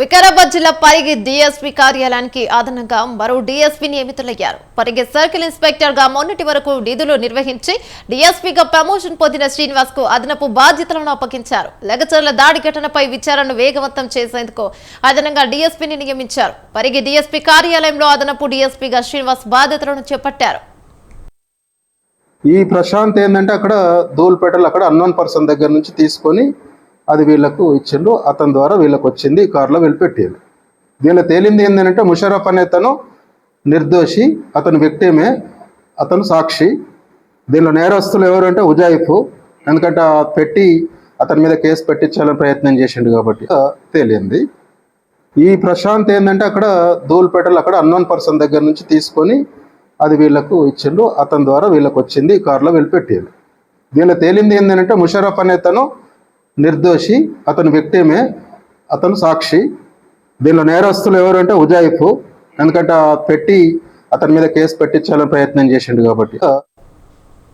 వికారాబాద్ జిల్లా పరిగి డీఎస్పీ కార్యాలయానికి అదనంగా మరో డీఎస్పీ నియమితులయ్యారు. పరిగి సర్కిల్ ఇన్స్పెక్టర్గా మొన్నటి వరకు నిధులు నిర్వహించి డీఎస్పీగా ప్రమోషన్ పొందిన శ్రీనివాస్కు అదనపు బాధ్యతలను అప్పగించారు. లగచర్ల దాడి ఘటనపై విచారణను వేగవంతం చేసేందుకు అదనంగా డీఎస్పీని నియమించారు. పరిగి డీఎస్పీ కార్యాలయంలో అదనపు డీఎస్పీగా శ్రీనివాస్ బాధ్యతలను చేపట్టారు. ఈ ప్రశాంత్ ఏంటంటే అక్కడ ధూల్పేటలో అక్కడ అన్నోన్ పర్సన్ దగ్గర నుంచి తీసుకొని అది వీళ్ళకు ఇచ్చిండు అతని ద్వారా వీళ్ళకు వచ్చింది కారులో వీళ్ళు పెట్టారు దీనిలో తేలింది ఏంటంటే ముషరఫ్ అనే తను నిర్దోషి అతను వ్యక్తిమే అతను సాక్షి. దీనిలో నేరస్తులు ఎవరంటే ఉజాయిఫ్ ఎందుకంటే పెట్టి అతని మీద కేసు పెట్టించాలని ప్రయత్నం చేసిండు కాబట్టి తేలింది. ఈ ప్రశాంత్ ఏంటంటే అక్కడ ధూల్పేటలో అక్కడ అన్నోన్ పర్సన్ దగ్గర నుంచి తీసుకొని అది వీళ్ళకు ఇచ్చిండు అతని ద్వారా వీళ్ళకు వచ్చింది కారులో వీళ్ళు పెట్టారు దీనిలో తేలింది ఏంటంటే ముషరఫ్ అనే తను నిర్దోషి అతను వ్యక్తిమే అతను సాక్షి. దీనిలో నేరస్తులు అంటే ఉజాయిఫ్ ఎందుకంటే పెట్టి అతని మీద కేసు పెట్టించాలని ప్రయత్నం చేసిండు కాబట్టి.